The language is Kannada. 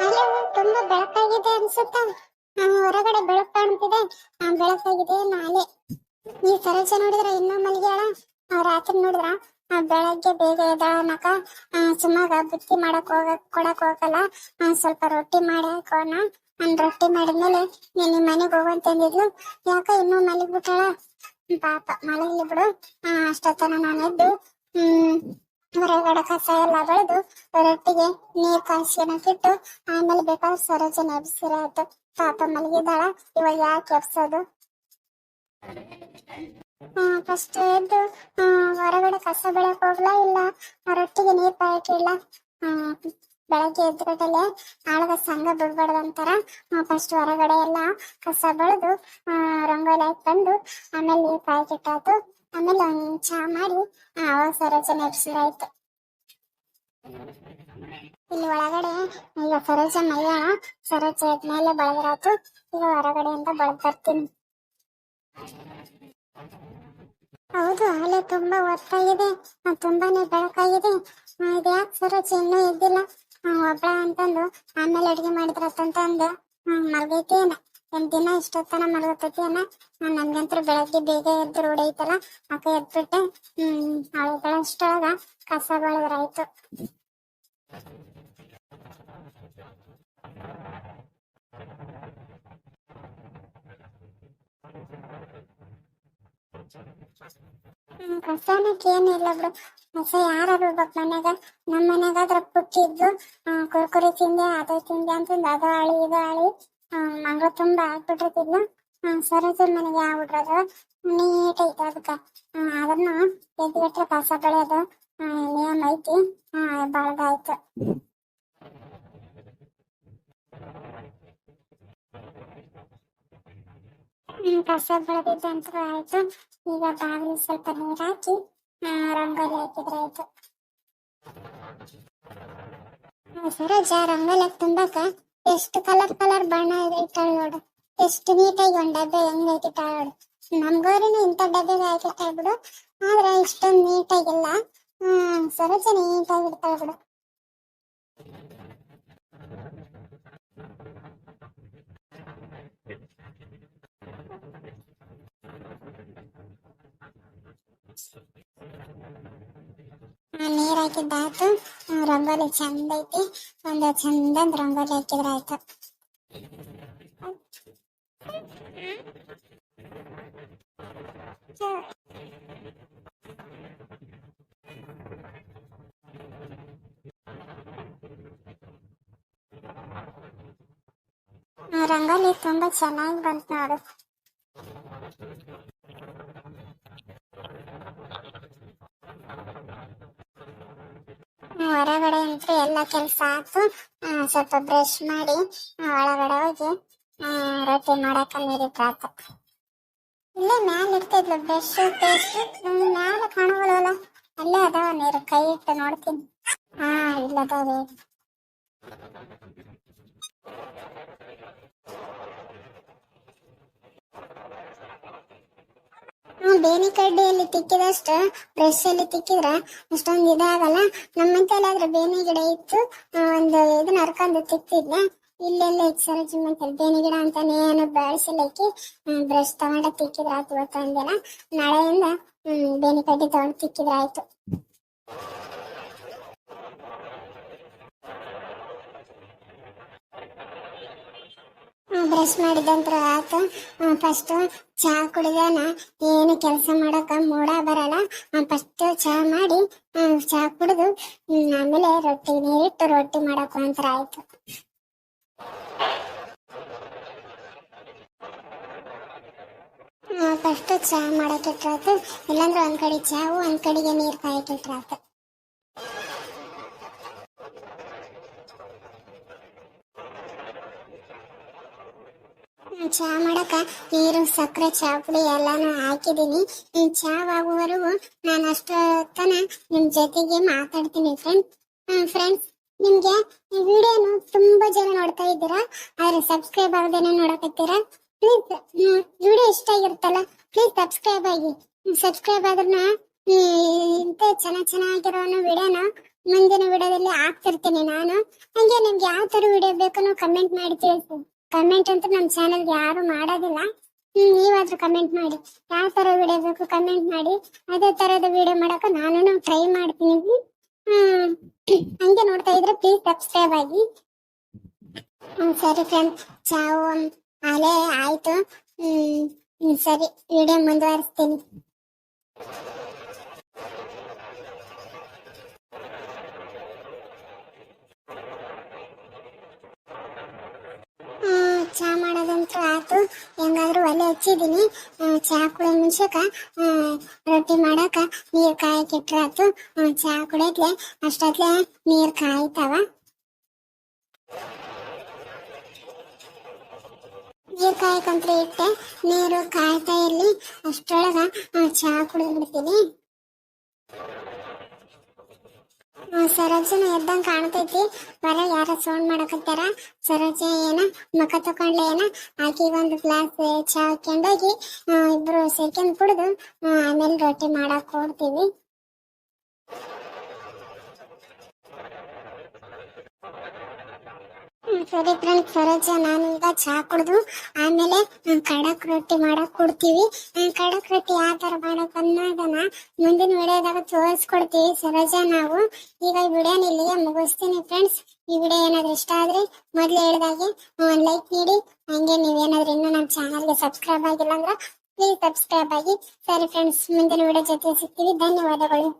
ಅಲ್ಲೇ ತುಂಬಾ ಬೆಳಕಾಗಿದೆ ಅನ್ಸುತ್ತ. ನಾನು ಹೊರಗಡೆ ಬೆಳಕು ಕಾಣ್ತಿದೆ. ಆ ಬೆಳಕಾಗಿದೆ ನಾಳೆ. ಈ ಸರೋಜ ನೋಡಿದ್ರ ಇನ್ನೂ ಮಲಗ್ಯಾಳ. ಆ ರಾತ್ರಿ ನೋಡಿದ್ರ ಬೆಳಗ್ಗೆ ಬೇಗ ಎದ್ದಾಳನಕ ಸುಮ್ಮಾಗ ಬುತ್ತಿ ಮಾಡಕ್ ಹೋಗ, ಕೊಡಕ್ ಹೋಗಲ್ಲ. ಸ್ವಲ್ಪ ರೊಟ್ಟಿ ಮಾಡಿ ಹಾಕೋಣ. ನಾನ್ ರೊಟ್ಟಿ ಮಾಡಿದ್ಮೇಲೆ ನೀನ್ ಮನೆಗೆ ಹೋಗಂತಂದಿದ್ಲು ಯಾಕ ಇನ್ನು ಮಲಗಿಬಿಟ್ಟಾಳ? ಪಾಪ, ಮಲಗ್ಲಿ ಬಿಡು. ಅಷ್ಟೊತ್ತನ ನಾನು ಎದ್ದು, ಹ್ಮ್ ಹೊರಗಡೆ ಕಸ ಎಲ್ಲ ಬೆಳೆದು ರೊಟ್ಟಿಗೆ ನೀರ್ ಕಾಯಿಸ್ಕೊಳಕಿಟ್ಟು ಆಮೇಲೆ ಬೇಕಾದ್ರೆ ಸರೋಜನ ಎಬ್ಸಿರ ಆಯ್ತು ಪಾಪ ಮಲಗಿದಾಳ ಇವಾಗ ಯಾಕೆ ಎಬ್ಸೋದು? ಫಸ್ಟ್ ಎದ್ದು ಹೊರಗಡೆ ಕಸ ಬೆಳಕ್ ಹೋಗ್ಲಾ ಇಲ್ಲ? ರೊಟ್ಟಿಗೆ ನೀರ್ ಕಾಯಕಿಲ್ಲ ಬೆಳಗ್ಗೆ ಎದ್ದ ಆಳದ ಸಂಘ ಬಿಡ್ಬಾರ್ದಂತಾರ ಫಸ್ಟ್ ಹೊರಗಡೆ ಎಲ್ಲ ಕಸ ಬೆಳೆದು ರಂಗೋಲಿ ಬಂದು ಆಮೇಲೆ ನೀರ್ ಕಾಯಕಿಟ್ಟಾಯ್ತು ಆಮೇಲೆ ಒಂದ್ ಚಾ ಮಾಡಿ ಅವಾಗ ಸರೋಜನ ಎಬ್ಸಿರಾಯ್ತು ಇಲ್ಲಿ ಒಳಗಡೆ ಈಗ ಸರೋಜ ಮೈಯಾಳ ಸರೋಜ ಎದ್ಮೇಲೆ ಬಳಗರಾಯ್ತು. ಈಗ ಹೊರಗಡೆಯಿಂದ ಬಳಗ್ ಬರ್ತೀನಿ. ಹೌದು ಅಲೆ ತುಂಬಾ ಹೊತ್ತಾಗಿದೆ ತುಂಬಾನೇ ಬೆಳಕಾಗಿದೆ. ಇದ್ಯಾಕೆ ಸರೋಜ ಇನ್ನೂ ಎದ್ದಿಲ್ಲ ಒಬ್ಬ ಅಂತಂದು ಆಮೇಲೆ ಅಡಿಗೆ ಮಾಡಿದ್ರತ್ತಂತಂದು ಒಂದ್ ದಿನ ಇಷ್ಟೊತ್ತನ ಮಲಗತೈತಿ ಅನ್ನ ನನ್ಗಂತೂ ಬೆಳಗ್ಗೆ ಬೇಗ ಎದ್ದು ರೋಡ್ ಐತಲ್ಲ, ಅಕ್ಕ ಎದ್ಬಿಟ್ಟೆ. ಹ್ಮ್ ಅವಳಿಗಳಷ್ಟೊಳಗ ಕಸ ಬಳದ್ರಾಯ್ತು ಕಸನಕ್ಕೆ ಏನಿಲ್ಲ ಬಿಡು. ಕಸ ಯಾರು ಮನ್ಯಾಗ ನಮ್ಮ ಮನ್ಯಾಗಾದ್ರ ಪುಟ್ಟಿದ್ದು ಕುರ್ಕುರಿ ತಿಂದೆ, ಅದು ತಿಂದೆ ಅಂತಂದು, ಅದು ಆಳಿ, ಇದು ಆಳಿ. ಮಂಗಳ ತುಂಬಾ ಆಗ್ಬಿಟ್ಟಿರ್ತಿದ್ಲು. ಸರೋಜನ ಮನೆಗೆ ಆಗ್ಬಿಟ್ರದ ನೀಟ್ ಐತೆ ಅದಕ್ಕ. ಅದನ್ನ ಎದ್ಬಿಟ್ರೆ ಕಸ ಬೆಳೆಯೋದು. ನಿಯಮ ಐತಿ ಬಾಳ್ದಾಯ್ತು ಕಸ ಬೆಳೆದಿದ್ದಂತೂ ಆಯ್ತು. ಈಗ ಬಾಗಿಲು ಸ್ವಲ್ಪ ನೀರ್ ಹಾಕಿ ರಂಗೋಲಿ ಹಾಕಿದ್ರೆ ಆಯ್ತು. ಸರೋಜ, ರಂಗೋಲಿ ತುಂಬಾಕ ಎಷ್ಟು ಕಲರ್ ಕಲರ್ ಬಣ್ಣ ಇಟ್ಟಾಳ ನೋಡು. ಎಷ್ಟು ನೀಟಾಗಿ ಒಂದ್ ಡಬ್ಬೆ ಹೆಂಗೈತಿ ಇಟ್ಟಾಳ ನೋಡು. ನಮ್ಗೋರಿನ ಇಂಥ ಡಬ್ಬೆಗೆ ಹಾಕಿಟ್ಟಾಳ ಬಿಡು. ಆದ್ರೆ ಇಷ್ಟೊಂದು ನೀಟಾಗಿಲ್ಲ. ಹ್ಮ್, ಸರೋಜ ನೀಟಾಗಿ ಇಡ್ತಾಳ ಬಿಡು ನೀರ್ ಹಾಕಿದ್ದಾಯ್ತು. ರಂಗೋಲಿ ಚಂದ ಐತಿ. ಒಂದು ಚಂದಂದ್ ರಂಗೋಲಿ ಹಾಕಿದ್ರ ಆಯ್ತು. ರಂಗೋಲಿ ತುಂಬಾ ಚೆನ್ನಾಗಿ ಬಂತು ನೋಡು. ಹೊರಗಡೆ ಅಂತೂ ಎಲ್ಲ ಕೆಲಸ ಆಯ್ತು ಸ್ವಲ್ಪ ಬ್ರಷ್ ಮಾಡಿ ಒಳಗಡೆ ಹೋಗಿ ರೊಟ್ಟಿ ಮಾಡಕ ನೀರಿಟ್ಟಾಯ್ತು ಇಲ್ಲೇ ಮ್ಯಾಲ ಇರ್ತಿದ್ಲು ಬ್ರಷ್ ಪೇಸ್ಟ್ ಮ್ಯಾಲ ಕಾಣುವಲ್ಲ ಅಲ್ಲೇ ಅದಾವ ನೀರು. ಕೈ ಇಟ್ಟು ನೋಡ್ತೀನಿ. ಹಾ ಇಲ್ಲದಾವೆ. ಬೇನೆ ಕಡ್ಡಿಯಲ್ಲಿ ತಿಕ್ಕಿದಷ್ಟು ಬ್ರಷ್ ಅಲ್ಲಿ ತಿಕ್ಕಿದ್ರ ಅಷ್ಟೊಂದು ಇದಾಗಲ್ಲ ನಮ್ಮಂತೆಲ್ಲಾದ್ರೆ ಬೇನೆ ಗಿಡ ಇತ್ತು. ಒಂದು ಇದನ್ನ ಹರ್ಕೊಂಡು ತಿಕ್ತಿದ್ನ ಇಲ್ಲೆಲ್ಲ ಇತ್ತು ಸರೋಜಿ ಮಂತಲ್ಲಿ ಬೇನೆ ಗಿಡ ಅಂತಾನೆ ಏನು ಬೆಳೆಸಲಿಕ್ಕೆ ಬ್ರಷ್ ತಗೊಂಡ ತಿಕ್ಕಿದ್ರ ಆಯ್ತು ಇವತ್ತೊಂದಿನ ನಾಳೆಯಿಂದ ಬೇನೆ ಕಡ್ಡಿ ತಗೊಂಡು ತಿಕ್ಕಿದ್ರ ಆಯ್ತು ಬ್ರಷ್ ಮಾಡಿದಂತ್ರ ಆತು ಫಸ್ಟ್ ಚಹಾ ಕುಡಿದಾನ ಏನು ಕೆಲಸ ಮಾಡಕ ಮೂಡ ಬರಲ್ಲ. ಫಸ್ಟ್ ಚಹಾ ಮಾಡಿ ಚಹಾ ಕುಡಿದು ಆಮೇಲೆ ರೊಟ್ಟಿ ನೀರಿಟ್ಟು ರೊಟ್ಟಿ ಮಾಡಕ ಅಂತರ ಆಯ್ತು. ಫಸ್ಟ್ ಚಹಾ ಮಾಡಕ್ಕೆ ಇಟ್ರಾತು ಇಲ್ಲಾಂದ್ರೆ ಒಂದ್ ಕಡೆ ಚಹಾವು ಒಂದ್ ಕಡೆಗೆ ನೀರ್ ಕಾಯಕ್ ಚಹಾ ಮಾಡಕ ನೀರು ಸಕ್ಕರೆ ಚಹಾ ಪುಡಿ ಎಲ್ಲಾನು ಹಾಕಿದೀನಿ ಹ್ಮ್, ಚಹಾ ಆಗುವವರೆಗೂ ನಾನು ಅಷ್ಟೊತ್ತನ ನಿಮ್ ಜೊತೆಗೆ ಮಾತಾಡ್ತೀನಿ ಫ್ರೆಂಡ್ಸ್ ಫ್ರೆಂಡ್ಸ್ ನಿಮ್ಗೆ ಈ ವಿಡಿಯೋನು ತುಂಬಾ ಜನ ನೋಡ್ತಾ ಇದ್ದೀರಾ ಆದ್ರೆ ಸಬ್ಸ್ಕ್ರೈಬ್ ಆಗದೇನೆ ನೋಡಕತ್ತೀರಾ? ಪ್ಲೀಸ್ ವಿಡಿಯೋ ಇಷ್ಟ ಆಗಿರುತ್ತಲ್ಲ ಪ್ಲೀಸ್ ಸಬ್ಸ್ಕ್ರೈಬ್ ಆಗಿ. ಸಬ್ಸ್ಕ್ರೈಬ್ ಆದ್ರೂ ಇಂಥ ಚೆನ್ನಾಗ್ ಚೆನ್ನಾಗಿರೋ ವಿಡಿಯೋನ ಮುಂದಿನ ವಿಡಿಯೋದಲ್ಲಿ ಹಾಕ್ತಿರ್ತೀನಿ ನಾನು. ಹಂಗೆ ನಿಮ್ಗೆ ಯಾವ ತರ ವಿಡಿಯೋ ಬೇಕೋನು ಕಮೆಂಟ್ ಮಾಡಿ ತಿಳಿಸಿ. ಕಮೆಂಟ್ ಅಂತೂ ನಮ್ಮ ಚಾನಲ್ಗೆ ಯಾರು ಮಾಡೋದಿಲ್ಲ. ಹ್ಮ್ ನೀವಾದ್ರೂ ಕಮೆಂಟ್ ಮಾಡಿ. ಯಾವ ತರ ವಿಡಿಯೋ ಬೇಕು ಕಮೆಂಟ್ ಮಾಡಿ. ಅದೇ ತರದ ವಿಡಿಯೋ ಮಾಡಕ್ಕೆ ನಾನು ಟ್ರೈ ಮಾಡ್ತೀನಿ. ಹ್ಮ್ ಹಂಗೆ ನೋಡ್ತಾ ಇದ್ರೆ ಪ್ಲೀಸ್ ಸಬ್ಸ್ಕ್ರೈಬ್ ಆಗಿ. ಹ್ಮ್ ಸರಿ ಫ್ರೆಂಡ್ಸ್ ಚಾವು. ಅಲೆ ಆಯ್ತು. ಹ್ಮ್, ಸರಿ ವಿಡಿಯೋ ಮುಂದುವರಿಸ್ತೀನಿ ಹ್ಮ್, ಚಾ ಮಾಡೋದಂತೂ ಆತು ಹೆಂಗಾದ್ರೂ ಒಲೆ ಹಚ್ಚಿದೀನಿ ಹ್ಮ್, ಚಾ ಕುಡಿಯೋ ಮುಂಚೆಕ ರೊಟ್ಟಿ ಮಾಡಕ ನೀರ್ ಕಾಯಕ್ಕೆ ಇಟ್ರಾತು ಹ್ಮ್, ಚಾ ಕುಡಿಯತ್ಲೆ ಅಷ್ಟೊತ್ಲೆ ನೀರ್ ಕಾಯ್ತಾವ. ನೀರ್ ಕಾಯಕಂತ ಇಟ್ಟೆ. ನೀರು ಕಾಯ್ತಾ ಇರ್ಲಿ. ಅಷ್ಟೊಳಗ ಚಹಾ ಚಾ ಕುಡಿದ್ ಬಿಡ್ತೀನಿ ಹ್ಮ್, ಸರೋಜನ ಎದ್ದಂಗ್ ಕಾಣತೈತಿ. ಬರ, ಯಾರ ಸೌಂಡ್ ಮಾಡಕತ್ತಾರ. ಸರೋಜ ಏನ ಮಕ ತಕೊಂಡ್ಲೆ ಏನ. ಆಕಿಗೆ ಒಂದು ಗ್ಲಾಸ್ ಚಾ ಹಾಕೊಂಡೋಗಿ ಇಬ್ರು ಸೇರ್ಕೊಂಡ್ ಕುಡಿದು ಆಮೇಲೆ ರೊಟ್ಟಿ ಮಾಡಕ್ ಕೊಡ್ತೀವಿ ಸರಿ ಫ್ರೆಂಡ್ ಸರೋಜ ನಾನು ಈಗ ಚಹಾ ಕುಡ್ದು, ಆಮೇಲೆ ಕಡಕ್ ರೊಟ್ಟಿ ಮಾಡಕ್ ಕೊಡ್ತೀವಿ. ಕಡಕ್ ರೊಟ್ಟಿ ಯಾವ ತರ ಮಾಡಕ್ ಅನ್ನೋದನ್ನ ಮುಂದಿನ ವಿಡಿಯೋದಾಗ ತೋರಿಸ್ಕೊಡ್ತೀವಿ. ಸರೋಜ, ನಾವು ಈಗ ಈ ವಿಡಿಯೋನ ಇಲ್ಲಿಗೆ ಮುಗಿಸ್ತೀನಿ ಫ್ರೆಂಡ್ಸ್ ಈ ವಿಡಿಯೋ ಏನಾದ್ರು ಇಷ್ಟ ಆದ್ರೆ ಮೊದ್ಲು ಹೇಳಿದಾಗೆ ಒಂದ್ ಲೈಕ್ ನೀಡಿ. ಹಂಗೆ ನೀವೇನಾದ್ರೂ ಇನ್ನೂ ನಮ್ಮ ಚಾನಲ್ಗೆ ಸಬ್ಸ್ಕ್ರೈಬ್ ಆಗಿಲ್ಲ ಅಂದ್ರೆ ಪ್ಲೀಸ್ ಸಬ್ಸ್ಕ್ರೈಬ್ ಆಗಿ. ಸರಿ ಫ್ರೆಂಡ್ಸ್ ಮುಂದಿನ ವಿಡಿಯೋ ಜೊತೆ ಸಿಗ್ತೀವಿ. ಧನ್ಯವಾದಗಳು.